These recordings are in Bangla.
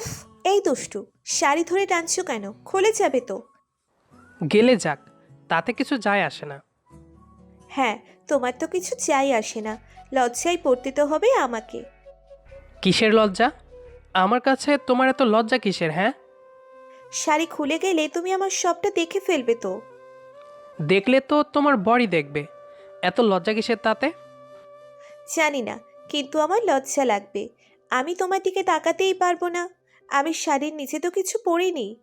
উফ এই দুষ্টু শাড়ি ধরে টানছো কেন? খুলে যাবে তো। গেলে যাক তাতে কিছু যায় আসে না। হ্যাঁ তোমার তো কিছু চাই আসে না। লজ্জায় পড়তে তো হবে আমাকে। কিসের লজ্জা? আমার কাছে তোমার এত লজ্জা কিসের হ্যাঁ? শাড়ি খুলে গেলে তুমি আমার সবটা দেখে ফেলবে তো। দেখলে তো তোমার বড়ি দেখবে। এত লজ্জা কিসের তাতে? জানি না কিন্তু আমার লজ্জা লাগবে। আমি তোমার দিকে তাকাতেই পারব না। আমি শাড়ির নিচে তো কিছু পরিনি।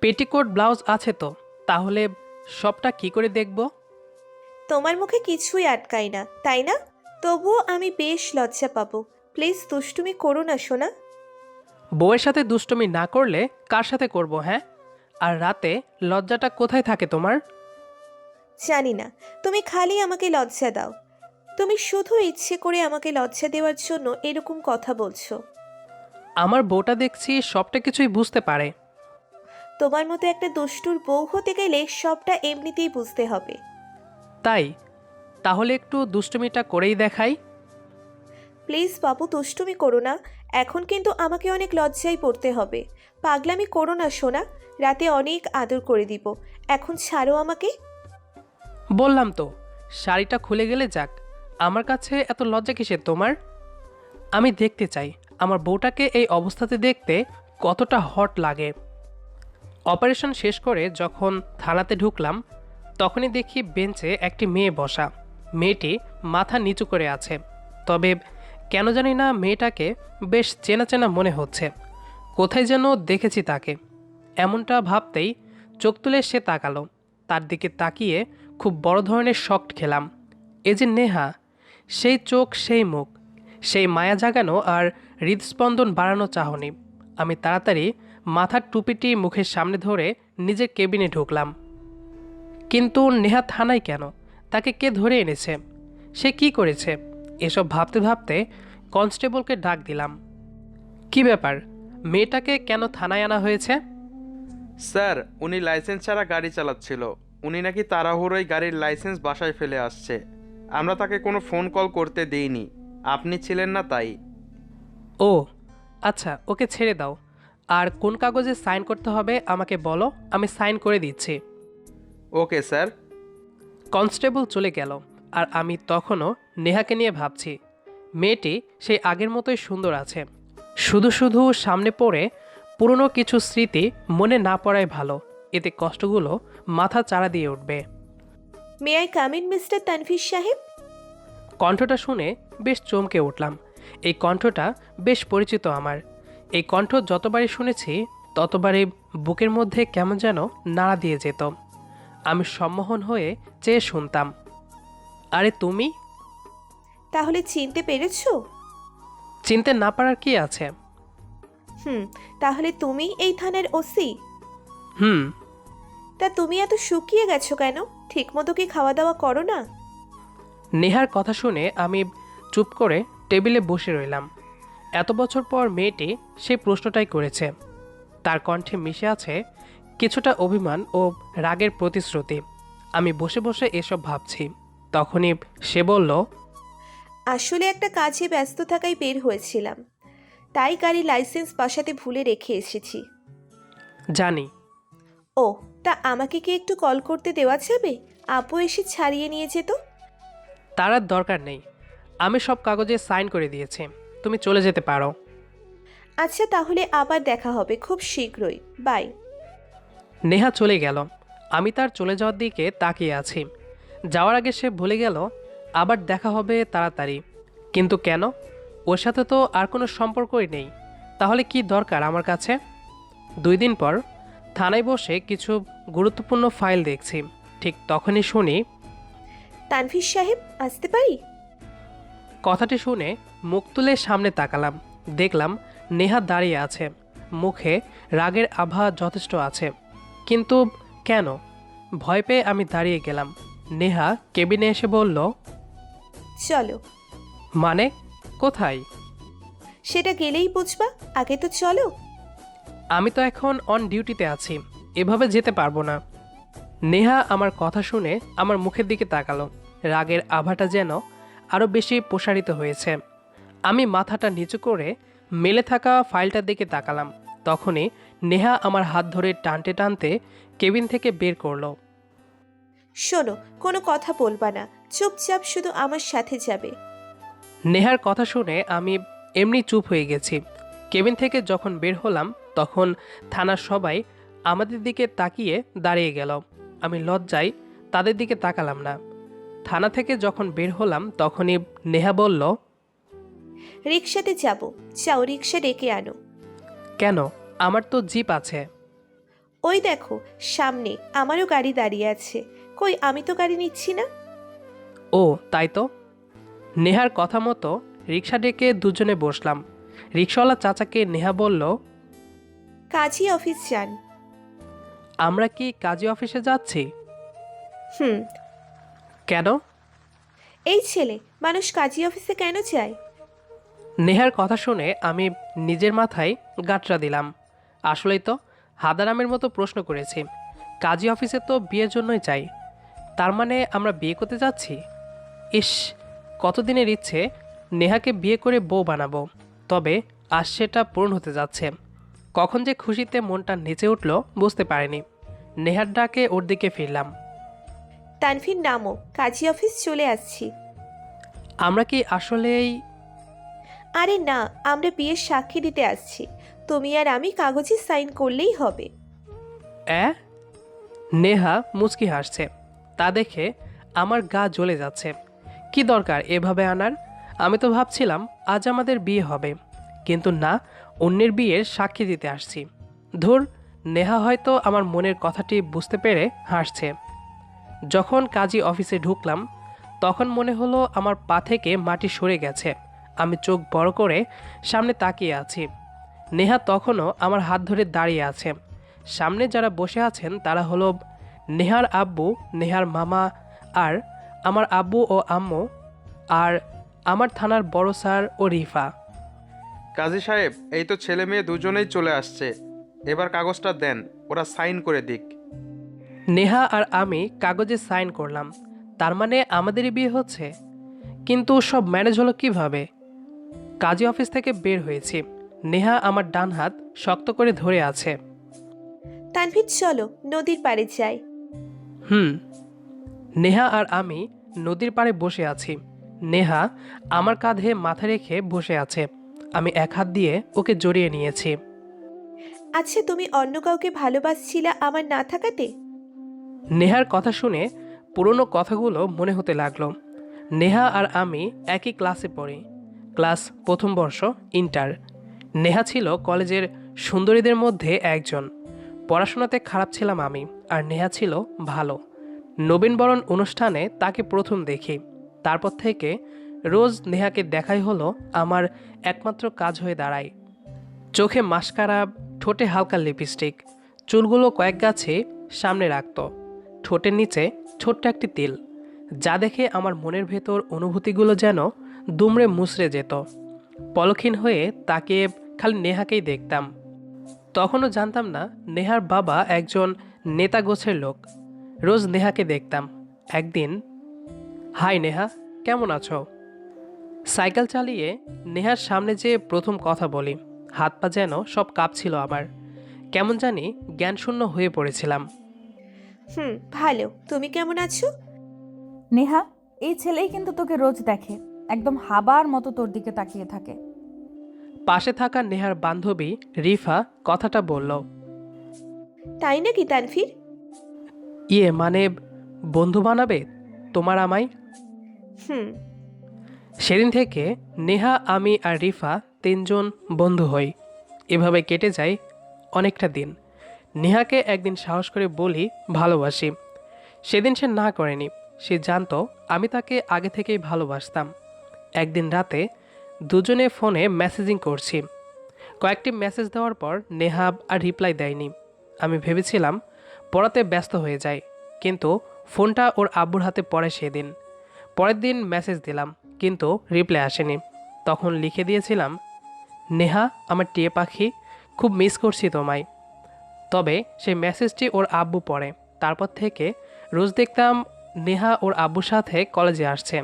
পেটিকোট ব্লাউজ আছে তো তাহলে সবটা কি করে দেখব? তোমার মুখে কিছুই আটকাই না তাই না? তবুও আমি বেশ লজ্জা পাবো। প্লিজ দুষ্টুমি করো না সোনা। বউয়ের সাথে দুষ্টুমি না করলে কার সাথে করব হ্যাঁ? আর রাতে লজ্জাটা কোথায় থাকে তোমার? জানি না তুমি খালি আমাকে লজ্জা দাও। তুমি শুধু ইচ্ছে করে আমাকে লজ্জা দেওয়ার জন্য এরকম কথা বলছো। আমার বউটা দেখছি সবটা কিছুই বুঝতে পারে। তোমার মতো একটা দুষ্টুর বউ হতে গেলে সবটা এমনিতেই বুঝতে হবে। তাই? তাহলে একটু দুষ্টুমিটা করেই দেখাই। প্লিজ বাবু দুষ্টুমি করো না। এখন কিন্তু আমাকে অনেক লজ্জায় পড়তে হবে। পাগলামি করো না সোনা। রাতে অনেক আদর করে দিব। এখন ছাড়ো আমাকে। বললাম তো শাড়িটা খুলে গেলে যাক। আমার কাছে এত লজ্জা কিসের তোমার? আমি দেখতে চাই। আমার বউটাকে এই অবস্থাতে দেখতে কতটা হট লাগে। অপারেশন শেষ করে যখন থানাতে ঢুকলাম, তখনই দেখি বেঞ্চে একটি মেয়ে বসা। মেয়েটি মাথা নিচু করে আছে। তবে কেন জানি না মেয়েটাকে বেশ চেনা চেনা মনে হচ্ছে। কোথায় যেন দেখেছি তাকে। এমনটা ভাবতেই চোখ তুলে সে তাকালো। তার দিকে তাকিয়ে খুব বড় ধরনের শক্ট খেলাম। এ যে নেহা, সেই চোখ, সেই মুখ, সেই মায়া জাগানো আর হৃদস্পন্দন বাড়ানো চাহনি। আমি তাড়াতাড়ি মাথার টুপিটি মুখের সামনে ধরে নিজের কেবিনে ঢুকলাম। কিন্তু নেহা থানায় কেন? তাকে কে ধরে এনেছে? সে কি করেছে? এসব ভাবতে ভাবতে কনস্টেবলকে ডাক দিলাম। কি ব্যাপার? মেয়েটাকে কেন থানায় আনা হয়েছে? স্যার, উনি লাইসেন্স ছাড়া গাড়ি চালাচ্ছিল। উনি নাকি তাড়াহুড়োই গাড়ির লাইসেন্স বাসায় ফেলে আসছে। আমরা তাকে কোনো ফোন কল করতে দেইনি। আপনি ছিলেন না তাই। ও আচ্ছা ওকে ছেড়ে দাও। আর কোন কাগজে সাইন করতে হবে আমাকে বলো আমি সাইন করে দিচ্ছি। Okay sir. কনস্টেবল চলে গেল আর আমি তখনও নেহাকে নিয়ে ভাবছি। মেয়েটি সেই আগের মতোই সুন্দর আছে। শুধু শুধু সামনে পড়ে পুরনো কিছু স্মৃতি মনে না পড়াই ভালো। এতে কষ্টগুলো মাথা চাড়া দিয়ে উঠবে। May I come in mister Tanvir সাহেব কণ্ঠটা শুনে বেশ চমকে উঠলাম। এই কণ্ঠটা বেশ পরিচিত আমার। এই কণ্ঠ যতবারই শুনেছি ততবারই বুকের মধ্যে কেমন যেন নাড়া দিয়ে যেত। আমি সম্মোহন হয়ে চেয়ে শুনতাম আরে তুমি? তাহলে চিনতে পেরেছ? চিনতে না পারার কি আছে? হুম তাহলে তুমি এই থানার ওসি? হুম। তা তুমি এত শুকিয়ে গেছো কেন? ঠিকমতো কি খাওয়া দাওয়া করো না? নেহার কথা শুনে আমি চুপ করে টেবিলে বসে রইলাম। এত বছর পর মেয়েটি সেই প্রশ্নটাই করেছে। তার কণ্ঠে মিশে আছে কিছুটা অভিমান ও রাগের প্রতিশ্রুতি। আমি বসে বসে এসব ভাবছি। তখনই সে বলল আসলে একটা কাজে ব্যস্ত থাকায় বের হয়েছিলাম। তাই গাড়ি লাইসেন্স বাসাতে ভুলে রেখে এসেছি। জানি। ও তা আমাকে কি একটু কল করতে দেওয়া যাবে? আপু এসে ছাড়িয়ে নিয়ে যেত? তার আর দরকার নেই। আমি সব কাগজে সাইন করে দিয়েছি। তুমি চলে যেতে পারো। আচ্ছা তাহলে আবার দেখা হবে। খুব শীঘ্রই। বাই। নেহা চলে গেল। আমি তার চলে যাওয়ার দিকে তাকিয়ে আছি। যাওয়ার আগে সে ভুলে গেল আবার দেখা হবে তাড়াতাড়ি। কিন্তু কেন? ওর সাথে তো আর কোনো সম্পর্কই নেই। তাহলে কি দরকার আমার কাছে? দুই দিন পর থানায় বসে কিছু গুরুত্বপূর্ণ ফাইল দেখছি। ঠিক তখনই শুনি তানভীর সাহেব আসতে পারি? কথাটি শুনে মুখ তুলে সামনে তাকালাম। দেখলাম নেহা দাঁড়িয়ে আছে। মুখে রাগের আভা যথেষ্ট আছে। কিন্তু কেন? ভয় পেয়ে আমি দাঁড়িয়ে গেলাম। নেহা কেবিনে এসে বলল চলো। মানে? কোথায়? সেটা গেলেই বুঝবা। আগে তো চলো। আমি তো এখন অন ডিউটিতে আছি। এভাবে যেতে পারব না। নেহা আমার কথা শুনে আমার মুখের দিকে তাকালো। রাগের আভাটা যেন আরও বেশি প্রসারিত হয়েছে। আমি মাথাটা নিচু করে মেলে থাকা ফাইলটার দিকে তাকালাম। তখনই নেহা আমার হাত ধরে টানতে টানতে কেবিন থেকে বের করল। শোনো কোনো কথা বলবা না। চুপচাপ শুধু আমার সাথে যাবে। নেহার কথা শুনে আমি এমনি চুপ হয়ে গেছি। কেবিন থেকে যখন বের হলাম তখন থানার সবাই আমাদের দিকে তাকিয়ে দাঁড়িয়ে গেল। আমি লজ্জায় তাদের দিকে তাকালাম না। থানা থেকে যখন বের হলাম তখনই নেহা বলল রিক্সাতে যাব। যাও রিক্সা ডেকে আনো। কেন? আমার তো জিপ আছে। ওই দেখো সামনে আমারও গাড়ি দাঁড়িয়ে আছে। কই আমি তো গাড়ি নিচ্ছি না? ও তাই তো? নেহার কথা মতো রিক্সা ডেকে দুজনে বসলাম। রিক্সাওয়ালা চাচাকে নেহা বলল কাজী অফিস যান। আমরা কি কাজী অফিসে যাচ্ছি? হুম কেন? এই ছেলে মানুষ কাজী অফিসে কেন যায়? নেহার কথা শুনে আমি নিজের মাথায় গাঁটরা দিলাম। আসলেই তো হাদারামের মতো প্রশ্ন করেছি। কাজী অফিসে তো বিয়ের জন্যই চাই। তার মানে আমরা বিয়ে করতে যাচ্ছি? ইস কতদিনের ইচ্ছে নেহাকে বিয়ে করে বউ বানাবো। তবে আজ সেটা পূরণ হতে যাচ্ছে। কখন যে খুশিতে মনটা নেচে উঠল বুঝতে পারিনি। নেহার ডাকে ওর দিকে ফিরলাম। তানভীর নামো কাজী অফিস চলে আসছি। আমরা কি আসলেই আরে না আমরা বিয়ের সাক্ষী দিতে আসছি। তুমি আর আমি কাগজে সাইন করলেই হবে। অ্যা? নেহা মুচকি হাসছে। তা দেখে আমার গা জ্বলে যাচ্ছে। কি দরকার এভাবে আনার? আমি তো ভাবছিলাম আজ আমাদের বিয়ে হবে। কিন্তু না অন্যের বিয়ের সাক্ষী দিতে আসছি। ধুর নেহা হয়তো আমার মনের কথাটি বুঝতে পেরে হাসছে। যখন কাজী অফিসে ঢুকলাম, তখন মনে হলো আমার পা থেকে মাটি সরে গেছে। আমি চোখ বড় করে সামনে তাকিয়ে আছি। নেহা তখনও আমার হাত ধরে দাঁড়িয়ে আছে। সামনে যারা বসে আছেন, তারা হলো নেহার আব্বু, নেহার মামা আর আমার আব্বু ও আম্মু আর আমার থানার বড় স্যার ও রিফা। কাজী সাহেব, এই তো ছেলে মেয়ে দুজনেই চলে আসছে। এবার কাগজটা দেন, ওরা সাইন করে দিক। নেহা আর আমি কাগজে সাইন করলাম। তার মানে আমাদেরই বিয়ে হচ্ছে। কিন্তু সব ম্যানেজ হলো কীভাবে? কাজী অফিস থেকে বের হয়েছি। নেহা আমার ডান হাত শক্ত করে ধরে আছে। তানভীর চলো নদীর পাড়ে যাই। হুম। নেহা আর আমি নদীর পাড়ে বসে আছি। নেহা আমার কাঁধে মাথা রেখে বসে আছে। আমি এক হাত দিয়ে ওকে জড়িয়ে নিয়েছি। আচ্ছা তুমি অন্য কাউকে ভালোবাসছিলা আমার না থাকাতে? নেহার কথা শুনে পুরনো কথাগুলো মনে হতে লাগল। নেহা আর আমি একই ক্লাসে পড়ি। ক্লাস প্রথম বর্ষ, ইন্টার। নেহা ছিল কলেজের সুন্দরীদের মধ্যে একজন। পড়াশোনাতে খারাপ ছিলাম আমি, আর নেহা ছিল ভালো। নবীনবরণ অনুষ্ঠানে তাকে প্রথম দেখি। তারপর থেকে রোজ নেহাকে দেখাই হলো আমার একমাত্র কাজ হয়ে দাঁড়ায়। চোখে মাস্কারা, ঠোঁটে হালকা লিপস্টিক, চুলগুলো কয়েক গাছে সামনে রাখতো। ঠোঁটের নিচে ছোট্ট একটি তিল, যা দেখে আমার মনের ভেতর অনুভূতিগুলো যেন দুমড়ে মুচড়ে যেত। পলক্ষীন হয়ে তাকে খালি নেহাকেই দেখতাম। তখনও জানতাম না, নেহার বাবা একজন নেতা গোছের লোক। রোজ নেহাকে দেখতাম। একদিন, হাই নেহা, কেমন আছো? সাইকেল চালিয়ে নেহার সামনে যে প্রথম কথা বলি, হাত পা যেন সব কাঁপছিল আমার। কেমন জানি জ্ঞানশূন্য হয়ে পড়েছিলাম। হুম ভালো। তুমি কেমন আছো? নেহা এই ছেলেই কিন্তু তোকে রোজ দেখে। একদম হাবার মতো তোর দিকে তাকিয়ে থাকে। পাশে থাকা নেহার বান্ধবী রিফা কথাটা বলল তাই নাকি তানভীর? ইয়ে মানে বন্ধু বানাবে তোমার আমায়? হুম। সেদিন থেকে নেহা আমি আর রিফা তিনজন বন্ধু হই। এভাবে কেটে যায় অনেকটা দিন। নেহাকে একদিন সাহস করে বলি, ভালোবাসি। সেদিন সে না করেনি। সে জানতো, আমি তাকে আগে থেকেই ভালোবাসতাম। একদিন রাতে দুজনে ফোনে মেসেজিং করছি। কয়েকটি মেসেজ দেওয়ার পর নেহা আর রিপ্লাই দেয়নি। আমি ভেবেছিলাম, পড়াতে ব্যস্ত হয়ে যায়। কিন্তু ফোনটা ওর আব্বুর হাতে পড়ে সেদিন। পরের দিন মেসেজ দিলাম, কিন্তু রিপ্লাই আসেনি। তখন লিখে দিয়েছিলাম, নেহা, আমার টিয়ে পাখি, খুব মিস করছি তোমায়। তবে সেই মেসেজটি ওর আব্বু পড়ে। তারপর থেকে রোজ দেখতাম নেহা ওর আব্বুর সাথে কলেজে আসছে।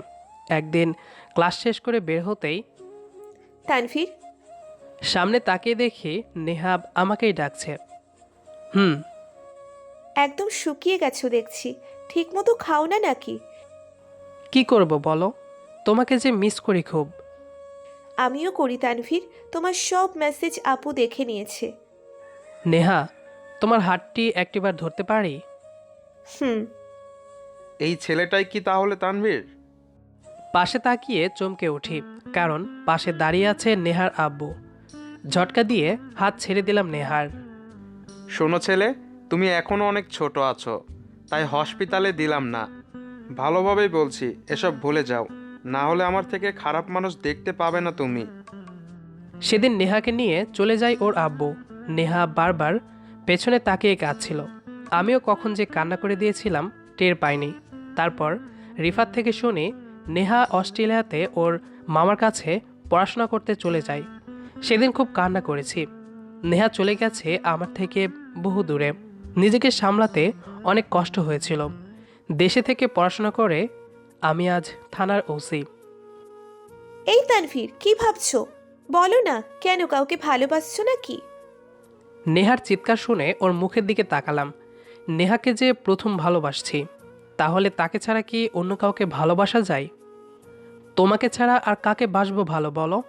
একদিন ক্লাস শেষ করে বের হতেই তানভীর? সামনে তাকিয়ে দেখি নেহা আমাকেই ডাকছে। হুম। একদম শুকিয়ে গেছো দেখছি। ঠিকমতো খাও না নাকি? কি করব বলো? তোমাকে যে মিস করি খুব। আমিও করি তানভীর। তোমার সব মেসেজ আপু দেখে নিয়েছে। নেহা তোমার হাতটি একটিবার ধরতে পারি? হুম। এই ছেলেটাই কি তাহলে তানভীর? পাশে তাকিয়ে চমকে উঠি কারণ পাশে দাঁড়িয়ে আছে নেহার আব্বু। ঝটকা দিয়ে হাত ছেড়ে দিলাম নেহার। শোনো ছেলে তুমি এখনও অনেক ছোট আছো তাই হসপিটালে দিলাম না। ভালোভাবেই বলছি এসব ভুলে যাও না হলে আমার থেকে খারাপ মানুষ দেখতে পাবে না তুমি। সেদিন নেহাকে নিয়ে চলে যায় ওর আব্বু। নেহা বারবার পেছনে তাকিয়ে কাঁদছিল। আমিও কখন যে কান্না করে দিয়েছিলাম টের পাইনি। তারপর রিফাত থেকে শুনি, নেহা অস্ট্রেলিয়াতে ওর মামার কাছে পড়াশোনা করতে চলে যায়। সেদিন খুব কান্না করেছি। নেহা চলে গেছে আমার থেকে বহু দূরে। নিজেকে সামলাতে অনেক কষ্ট হয়েছিল। দেশে থেকে পড়াশোনা করে আমি আজ থানার ওসি। এই তানভীর, কি ভাবছ? বলো না, কেন কাউকে ভালোবাসছো নাকি? নেহার চিৎকার শুনে ওর মুখের দিকে তাকালাম। নেহাকে যে প্রথম ভালোবাসছি তাহলে তাকে ছাড়া কি অন্য কাউকে ভালোবাসা যায়? তোমাকে ছাড়া আর কাকে বাসবো ভালো বলো?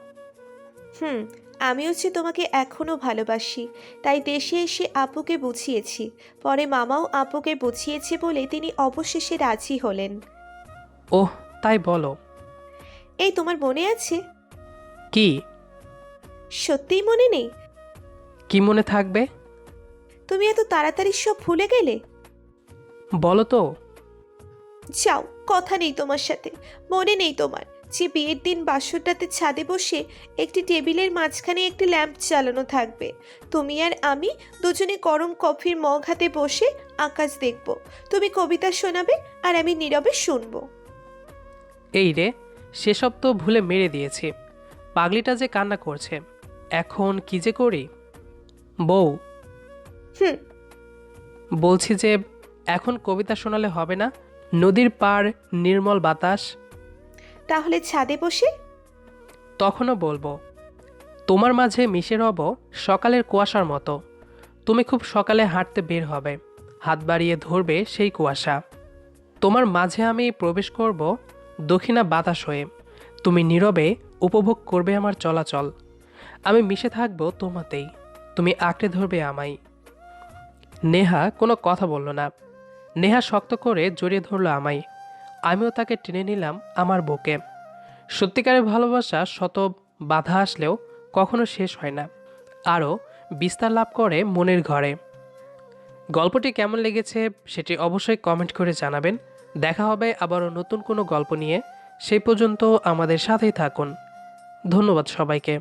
হুম আমি হচ্ছে তোমাকে এখনও ভালোবাসি তাই দেশে এসে আপুকে বুঝিয়েছি পরে মামাও আপুকে বুঝিয়েছে বলে তিনি অবশেষে রাজি হলেন। ওহ তাই বলো। এই তোমার মনে আছে? কি? সত্যিই মনে নেই? কি মনে থাকবে? তুমি এত তাড়াতাড়ি সব ভুলে গেলে? বলো তো। যাও কথা নেই তোমার সাথে মনে নেই তোমার যে বিয়ের দিন বাসরটাতে ছাদে বসে একটি টেবিলের মাঝখানে একটি ল্যাম্প চালানো থাকবে। তুমি আর আমি দুজনে গরম কফির মগ হাতে বসে আকাশ দেখব। তুমি কবিতা শোনাবে আর আমি নীরবে শুনব। এই রে সেসব তো ভুলে মেরে দিয়েছি। পাগলিটা যে কান্না করছে। এখন কি যে করি? বউ। হুম। বলছি যে এখন কবিতা শোনালে হবে না? নদীর পাড় নির্মল বাতাস। তাহলে ছাদে বসে? তখনও বলব তোমার মাঝে মিশে রব সকালের কুয়াশার মতো। তুমি খুব সকালে হাঁটতে বের হবে হাত বাড়িয়ে ধরবে সেই কুয়াশা। তোমার মাঝে আমি প্রবেশ করব দক্ষিণা বাতাস হয়ে। তুমি নীরবে উপভোগ করবে আমার চলাচল। আমি মিশে থাকব তোমাতেই। তুমি আঁকড়ে ধরবে আমায়। নেহা কোনো কথা বলল না। নেহা শক্ত করে জড়িয়ে ধরলো আমায়। আমিও তাকে টেনে নিলাম আমার বুকে। সত্যিকারের ভালোবাসা শত বাধা আসলেও কখনো শেষ হয় না। আরও বিস্তার লাভ করে মনের ঘরে। গল্পটি কেমন লেগেছে সেটি অবশ্যই কমেন্ট করে জানাবেন। দেখা হবে আবারও নতুন কোনো গল্প নিয়ে। সেই পর্যন্ত আমাদের সাথেই থাকুন। ধন্যবাদ সবাইকে।